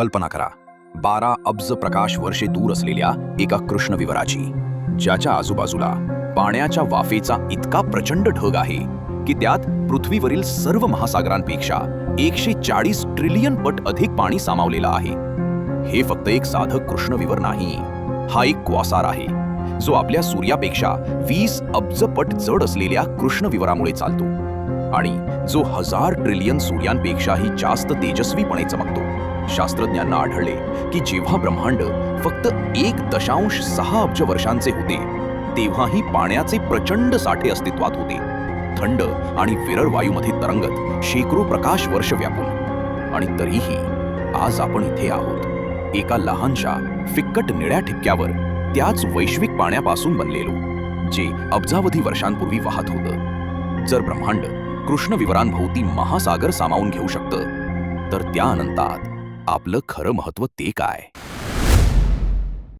कल्पना करा. बारा अब्ज प्रकाश वर्षे दूर असलेल्या एका कृष्णविवराची ज्याच्या आजूबाजूला पाण्याच्या वाफेचा इतका प्रचंड ढग आहे की त्यात पृथ्वीवरील सर्व महासागरांपेक्षा एकशे चाळीस ट्रिलियन पट अधिक पाणी सामावलेलं आहे. हे फक्त एक साधं कृष्णविवर नाही हा एक क्वासार आहे जो आपल्या सूर्यापेक्षा वीस अब्ज पट जड असलेल्या कृष्णविवरामुळे चालतो आणि जो हजार ट्रिलियन सूर्यांपेक्षाही जास्त तेजस्वीपणे चमकतो. शास्त्रज्ञांना आढळले की जेव्हा ब्रह्मांड फक्त एक दशांश सहा अब्ज वर्षांचे होते तेव्हाही पाण्याचे प्रचंड साठे अस्तित्वात होते. थंड आणि विरळ वायूमध्ये तरंगत शेकडो प्रकाश वर्ष व्यापून. आणि तरीही आज आपण इथे आहोत. एका लहानशा फिक्कट निळ्या ठिपक्यावर त्याच वैश्विक पाण्यापासून बनलेलो जे अब्जावधी वर्षांपूर्वी वाहत होतं. जर ब्रह्मांड कृष्णविवरांभोवती महासागर सामावून घेऊ शकतं तर त्या अनंतात आपलं खरं महत्त्व ते काय?